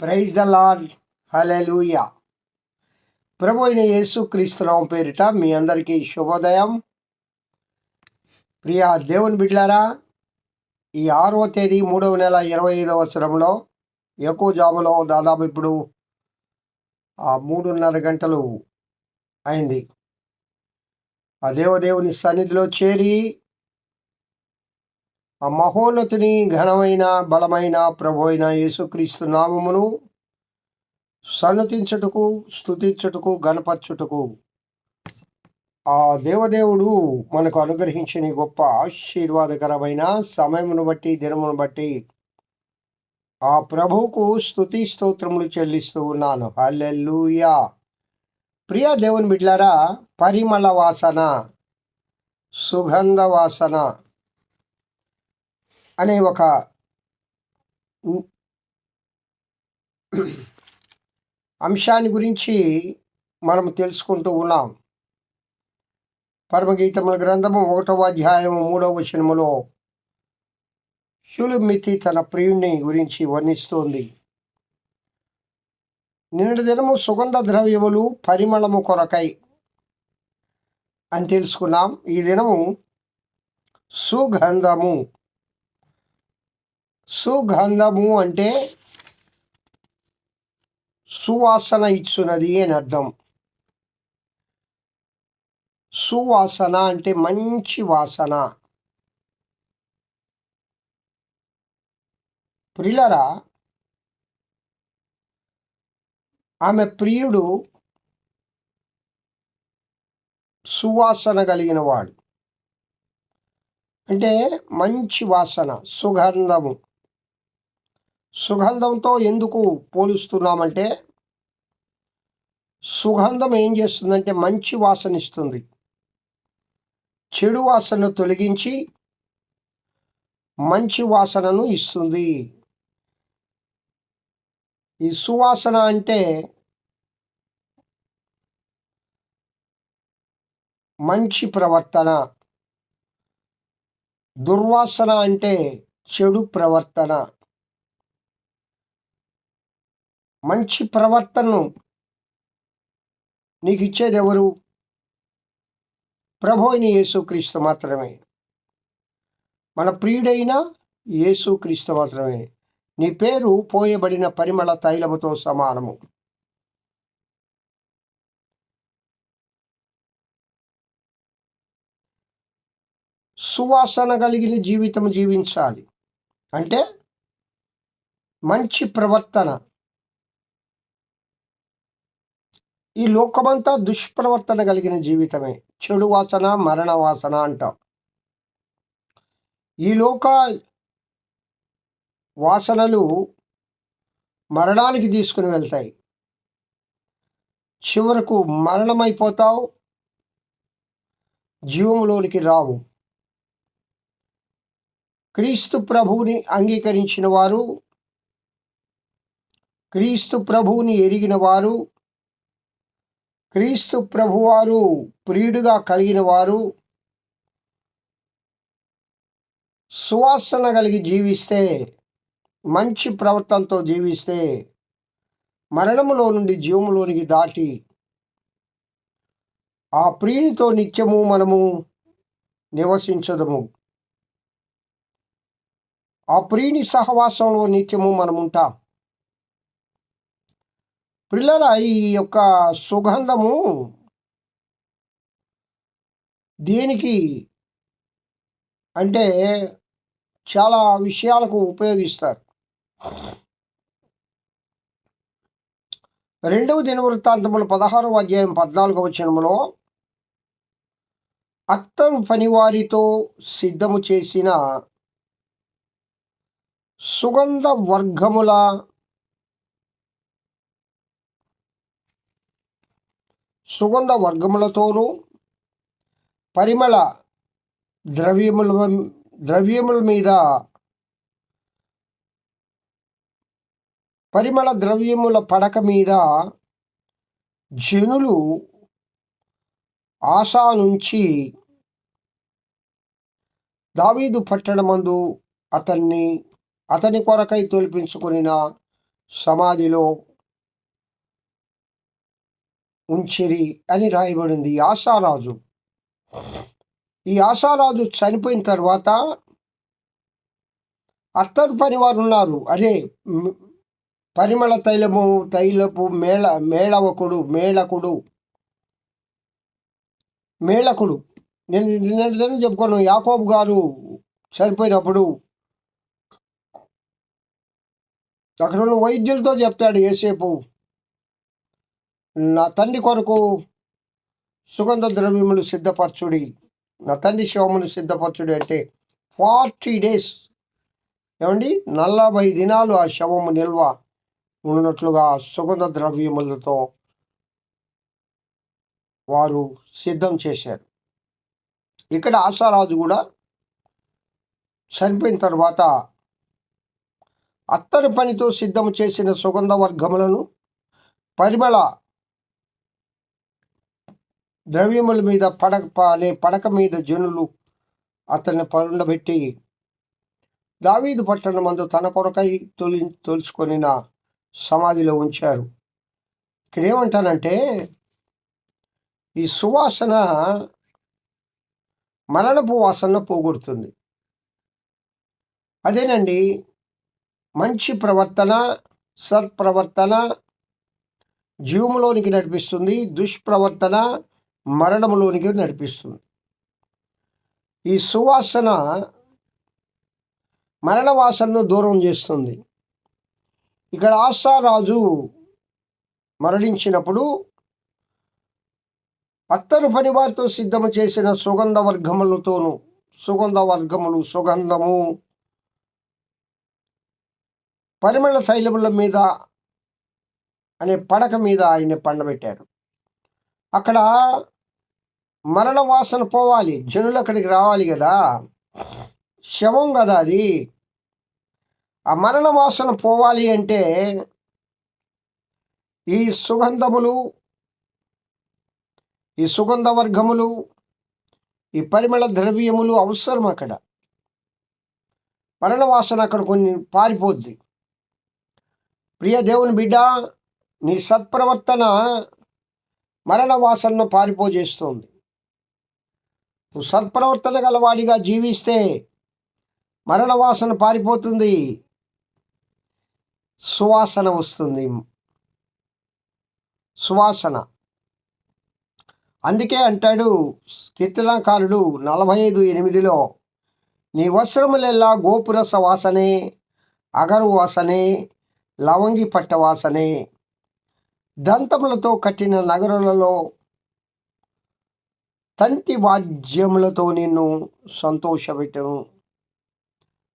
Praise the Lord hallelujah ప్రభు అయిన యేసు క్రీస్తునామం పేరిట మీ అందరికీ శుభోదయం. ప్రియా దేవుని బిడ్లారా ఈ ఆరవ తేదీ మూడవ నెల ఇరవై ఐదవ సంవత్సరంలో ఎక్కువ జాబులో దాదాపు ఇప్పుడు ఆ మూడున్నర గంటలు అయింది. ఆ దేవదేవుని సన్నిధిలో చేరి ఆ మహోన్నతుని ఘనమైన బలమైన ప్రభు అయిన యేసుక్రీస్తు నామమును సన్నతించుటకు స్తుతించుటకు గణపరచుటకు ఆ దేవదేవుడు మనకు అనుగ్రహించిన గొప్ప ఆశీర్వాదకరమైన సమయమును బట్టి దినమును బట్టి ఆ ప్రభువుకు స్తుతి స్తోత్రములు చెల్లిస్తూ ఉన్నాను. హల్లెల్లుయా ప్రియ దేవుని బిడ్లారా పరిమళ వాసన సుగంధ వాసన అనే ఒక అంశాన్ని గురించి మనం తెలుసుకుంటూ ఉన్నాం. పరమగీతముల గ్రంథము ఒకటవ అధ్యాయము మూడవ వచనములో శులుమితి తన ప్రియుణ్ణి గురించి వర్ణిస్తోంది. నిన్నటి దినము సుగంధ ద్రవ్యములు పరిమళము కొరకై అని తెలుసుకున్నాం. ఈ దినము సుగంధము. సుగంధము అంటే సువాసన ఇచ్చున్నది అని అర్థం. సువాసన అంటే మంచి వాసన. ప్రిలరా ఆమె ప్రియుడు సువాసన కలిగిన వాడు. అంటే మంచి వాసన సుగంధము. సుగంధంతో ఎందుకు పోలుస్తున్నామంటే సుగంధం ఏం చేస్తుందంటే మంచి వాసన ఇస్తుంది చెడు వాసనను తొలగించి మంచి వాసనను ఇస్తుంది. ఈ సువాసన అంటే మంచి ప్రవర్తన. దుర్వాసన అంటే చెడు ప్రవర్తన. మంచి ప్రవర్తనను నీకు ఇచ్చేది ఎవరు? ప్రభు అయిన యేసుక్రీస్తు మాత్రమే. మన ప్రియుడైన యేసుక్రీస్తు మాత్రమే. నీ పేరు పోయబడిన పరిమళ తైలముతో సమానము. సువాసన కలిగిన జీవితం జీవించాలి. అంటే మంచి ప్రవర్తన. ఈ లోకమంతా దుష్ప్రవర్తన కలిగిన జీవితమే. చెడు వాసన మరణ వాసన అంటాం. ఈ లోక వాసనలు మరణానికి తీసుకుని వెళ్తాయి. చివరకు మరణమైపోతావు జీవంలోనికి రావు. క్రీస్తు ప్రభువుని అంగీకరించిన వారు క్రీస్తు ప్రభువుని ఎరిగిన వారు క్రీస్తు ప్రభువారు ప్రియుడుగా కలిగిన వారు సువాసన కలిగి జీవిస్తే మంచి ప్రవర్తనతో జీవిస్తే మరణములో నుండి జీవములోనికి దాటి ఆ ప్రియునితో నిత్యము మనము నివసించదము. ఆ ప్రియుని సహవాసంలో నిత్యము మనముంటాం. ఉంటాం పిల్లల ఈ యొక్క సుగంధము దేనికి అంటే చాలా విషయాలకు ఉపయోగిస్తారు. రెండవ దినవృత్తాంతములు పదహారవ అధ్యాయం పద్నాలుగవ చనములో అత్తరు పనివారితో సిద్ధము చేసిన సుగంధ వర్గముల సుగంధ వర్గములతోనూ పరిమళ ద్రవ్యముల ద్రవ్యముల మీద పరిమళ ద్రవ్యముల పడక మీద జనులు ఆశా నుంచి దావీదు పట్టణమందు అతన్ని అతని కొరకై తొలిపించుకుని సమాధిలో ఉంచిరి అని రాయబడింది. ఆశారాజు ఈ ఆశారాజు చనిపోయిన తర్వాత అత్తరు పని వారు ఉన్నారు అదే పరిమళ తైలము తైలపు మేళ మేళవకుడు మేళకుడు మేళకుడు. నేను నిన్న చెప్పుకోను. యాకోబు గారు చనిపోయినప్పుడు అక్కడ ఉన్న వైద్యులతో చెప్తాడు ఏసేపు నా తండ్రి కొరకు సుగంధ ద్రవ్యములు సిద్ధపరచుడి. నా తండ్రి శవములు సిద్ధపరచుడి అంటే ఫార్టీ డేస్. ఏమండి? నలభై దినాలు ఆ శవము నిల్వ ఉన్నట్లుగా సుగంధ ద్రవ్యములతో వారు సిద్ధం చేశారు. ఇక్కడ ఆశారాజు కూడా చనిపోయిన తర్వాత అత్తరి పనితో సిద్ధం చేసిన సుగంధ వర్గములను పరిమళ ద్రవ్యముల మీద పడక పాలే పడక మీద జనులు అతన్ని పరుండబెట్టి దావీదు పట్టణం మందు తన కొరకై తొలి నా సమాధిలో ఉంచారు. ఇక్కడ ఏమంటానంటే ఈ సువాసన మరణపు వాసన పోగొడుతుంది. అదేనండి మంచి ప్రవర్తన సత్ప్రవర్తన జీవములోనికి నడిపిస్తుంది దుష్ప్రవర్తన మరణములోనికి నడిపిస్తుంది. ఈ సువాసన మరణ వాసనను దూరం చేస్తుంది. ఇక్కడ ఆశారాజు మరణించినప్పుడు అత్తరు పనివారితో సిద్ధము చేసిన సుగంధ వర్గములతోను సుగంధ వర్గములు సుగంధము పరిమళ తైలముల మీద అనే పడక మీద ఆయన పండబెట్టారు. అక్కడ మరణ వాసన పోవాలి. జనులు అక్కడికి రావాలి కదా. శవం కదా అది. ఆ మరణ వాసన పోవాలి అంటే ఈ సుగంధములు ఈ సుగంధ వర్గములు ఈ పరిమళ ద్రవ్యములు అవసరం అక్కడ. మరణ వాసన అక్కడ కొన్ని పారిపోద్ది. ప్రియ దేవుని బిడ్డ నీ సత్ప్రవర్తన మరణ వాసనను పారిపోజేస్తుంది. సత్ప్రవర్తన గలవాడిగా జీవిస్తే మరణ వాసన పారిపోతుంది. సువాసన వస్తుంది. సువాసన. అందుకే అంటాడు కీర్తనాకారుడు నలభై ఐదు ఎనిమిదిలో నీ వస్త్రములెల్లా గోపురస వాసనే అగరు వాసనే లవంగి పట్ట వాసనే. దంతములతో కట్టిన నగరులలో తంతి వాద్యములతో నిన్ను సంతోషపెట్టను.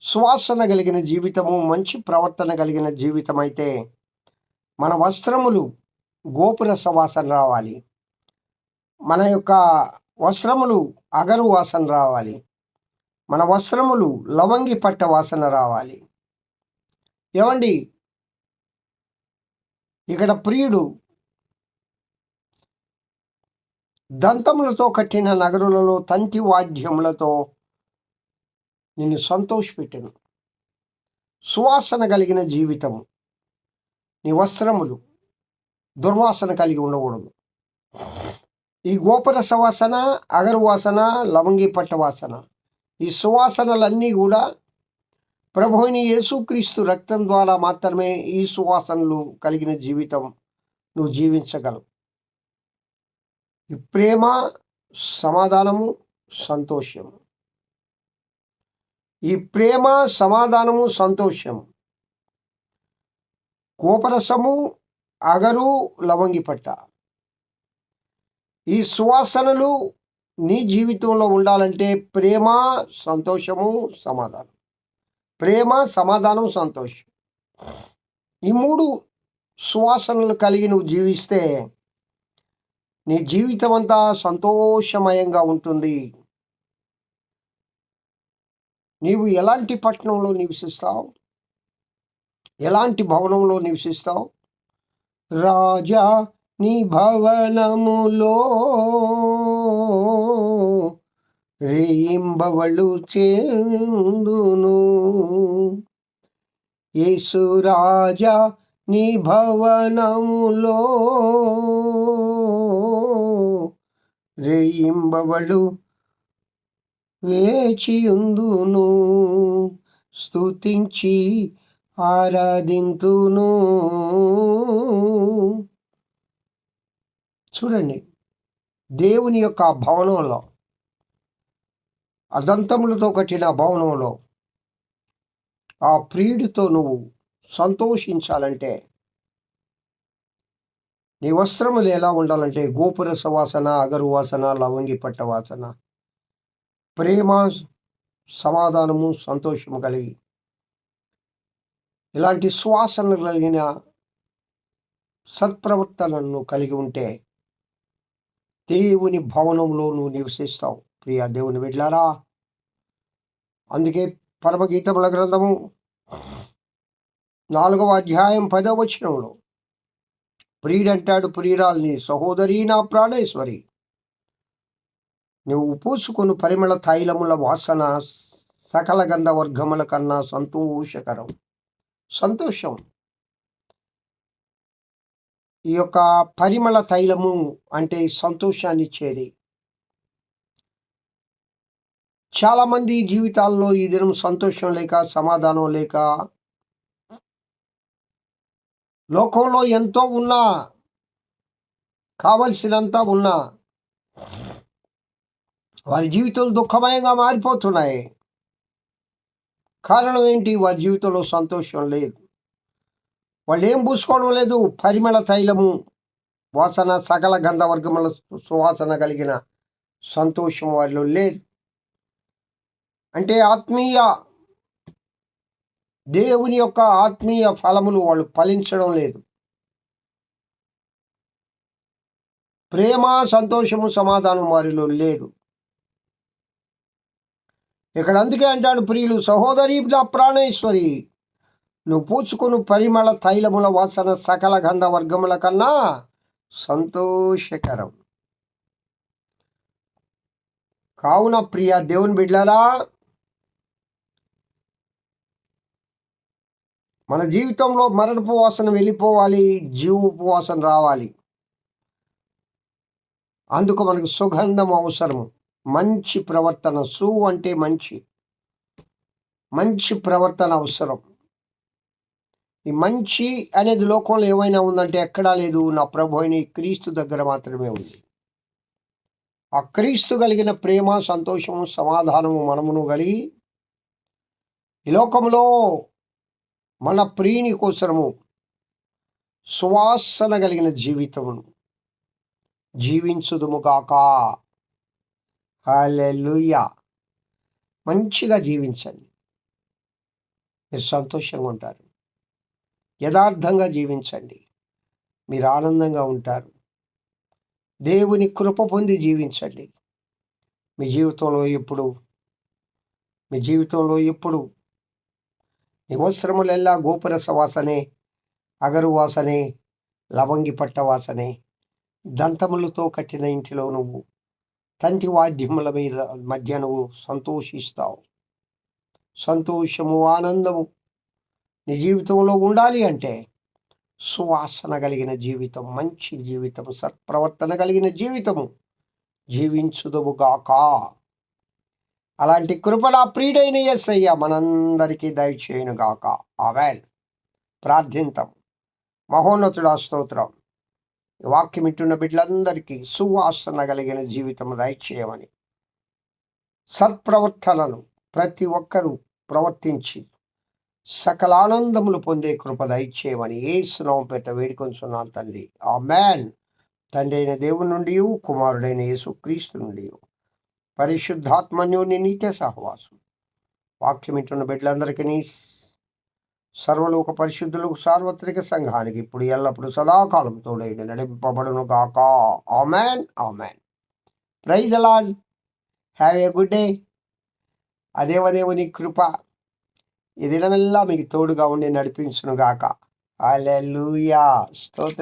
సువాసన కలిగిన జీవితము మంచి ప్రవర్తన కలిగిన జీవితం అయితే మన వస్త్రములు గోపుర సువాసన రావాలి. మన యొక్క వస్త్రములు అగరు వాసన రావాలి. మన వస్త్రములు లవంగి పట్ట వాసన రావాలి. ఏమండి? ఇక్కడ ప్రియుడు దంతములతో కట్టిన నగరులలో తంతి వాద్యములతో నిన్ను సంతోషపెట్టెను. సువాసన కలిగిన జీవితము నీ వస్త్రములు దుర్వాసన కలిగి ఉండకూడదు. ఈ గోపుర వాసన అగరు వాసన లవంగి పట్ట వాసన ఈ సువాసనలన్నీ కూడా ప్రభువుని యేసుక్రీస్తు రక్తం ద్వారా మాత్రమే ఈ సువాసనలు కలిగిన జీవితం నువ్వు జీవించగలవు. ఈ ప్రేమ సమాధానము సంతోషము. ఈ ప్రేమ సమాధానము సంతోషము. కోపరసము అగరు లవంగి పట్ట ఈ సువాసనలు నీ జీవితంలో ఉండాలంటే ప్రేమ సంతోషము సమాధానం. ప్రేమ సమాధానం సంతోషం. ఈ మూడు సువాసనలు కలిగి నువ్వు జీవిస్తే నీ జీవితం అంతా సంతోషమయంగా ఉంటుంది. నీవు ఎలాంటి పట్టణంలో నివసిస్తావు? ఎలాంటి భవనంలో నివసిస్తావు? రాజా నీ భవనములో రేయింబవళు చెందును. యేసు రాజా నీ భవనములో రేయింబవళు వేచియుందును స్తుతించి ఆరాధింతును. చూడండి దేవుని యొక్క భవనంలో అదంతములతో కట్టిన భవనంలో ఆ ప్రియుడితో నువ్వు సంతోషించాలంటే నీ వస్త్రములు ఎలా ఉండాలంటే గోపుర సువాసన అగరు వాసన లవంగి పట్ట వాసన. ప్రేమ సమాధానము సంతోషము కలిగి. ఇలాంటి సువాసన కలిగిన సత్ప్రవర్తనను కలిగి ఉంటే దేవుని భవనంలో నువ్వు నివసిస్తావు. ప్రియా దేవుని వెళ్ళారా అందుకే పరమగీతముల గ్రంథము నాలుగవ అధ్యాయం పదవ వచనంలో ప్రియుడంటాడు ప్రియురాల్ని సహోదరి నా ప్రాణేశ్వరి నువ్వు పూసుకుని పరిమళ తైలముల వాసన సకల గంధ వర్గముల కన్నా సంతోషకరం. సంతోషం. ఈ యొక్క పరిమళ తైలము అంటే సంతోషాన్ని ఇచ్చేది. చాలామంది జీవితాల్లో ఈ దినం సంతోషం లేక సమాధానం లేక లోకంలో ఎంతో ఉన్నా కావలసినంత ఉన్నా వారి జీవితాలు దుఃఖమయంగా మారిపోతున్నాయి. కారణం ఏంటి? వారి జీవితంలో సంతోషం లేదు. వాళ్ళు ఏం పూసుకోవడం లేదు? పరిమళ తైలము వాసన సకల గంధవర్గముల సువాసన కలిగిన సంతోషం వారిలో లేదు. అంటే ఆత్మీయ దేవుని యొక్క ఆత్మీయ ఫలములు వాళ్ళు ఫలించడం లేదు. ప్రేమ సంతోషము సమాధానం వారిలో లేదు. ఇక్కడ అందుకే అంటాడు ప్రియులు సహోదరి ప్రాణేశ్వరి నువ్వు పూచుకుని పరిమళ తైలముల వాసన సకల గంధ వర్గముల కన్నా సంతోషకరం. కావున ప్రియ దేవుని బిడ్డారా మన జీవితంలో మరణపు వాసన వెళ్ళిపోవాలి జీవపు వాసన రావాలి. అందుకు మనకు సుగంధం అవసరం మంచి ప్రవర్తన సు అంటే మంచి. మంచి ప్రవర్తన అవసరం. ఈ మంచి అనేది లోకంలో ఏమైనా ఉందంటే ఎక్కడా లేదు. నా ప్రభు అయిన క్రీస్తు దగ్గర మాత్రమే ఉంది. ఆ క్రీస్తు కలిగిన ప్రేమ సంతోషము సమాధానము మనమును కలిగి ఈ లోకంలో మన ప్రియుని కోసము సువాసన కలిగిన జీవితమును జీవించుదుము కాక హలెలుయా మంచిగా జీవించండి. మీరు సంతోషంగా ఉంటారు. యథార్థంగా జీవించండి. మీరు ఆనందంగా ఉంటారు. దేవుని కృప పొంది జీవించండి. మీ జీవితంలో ఎప్పుడు? మీ జీవితంలో ఎప్పుడు నివస్త్రములెల్లా గోపురస వాసనే అగరు వాసనే లవంగి పట్ట వాసనే దంతములతో కట్టిన ఇంటిలో నువ్వు తంతి వాద్యముల మీద మధ్య నువ్వు సంతోషిస్తావు. సంతోషము ఆనందము నీ జీవితంలో ఉండాలి అంటే సువాసన కలిగిన జీవితం మంచి జీవితం సత్ప్రవర్తన కలిగిన జీవితము జీవించుదువుగాక అలాంటి కృపణ ప్రియుడైన అయ్యా మనందరికీ దయచేయునుగాక. ఆవేన్ ప్రార్థింతం. మహోన్నతుడ స్తోత్రం. వాక్యం ఇట్టున్న బిడ్డలందరికీ సువాసన కలిగిన జీవితం దయచేయమని. సత్ప్రవర్తనను ప్రతి ఒక్కరూ ప్రవర్తించి సకల ఆనందములు పొందే కృప దయచేయమని ఏ స్నవం పెట్ట వేడుకొంచున్నాను తండ్రి. ఆ మ్యాన్ తండ్రి అయిన దేవుని నుండి కుమారుడైన యేసు క్రీస్తు నుండి పరిశుద్ధాత్మన్యోని నీతే సహవాసం. వాక్యం ఇంటున్న బిడ్డలందరికీ సర్వలోక పరిశుద్ధులకు సార్వత్రిక సంఘానికి ఇప్పుడు ఎల్లప్పుడు సదాకాలం తోడైన నడిపబడును గాక. Amen amen. Praise the Lord have a good day. అదేవదేవుని కృప ఈ దినమెల్లా మీకు తోడుగా ఉండి నడిపించును గాక. అలెలుయా స్తోత్ర.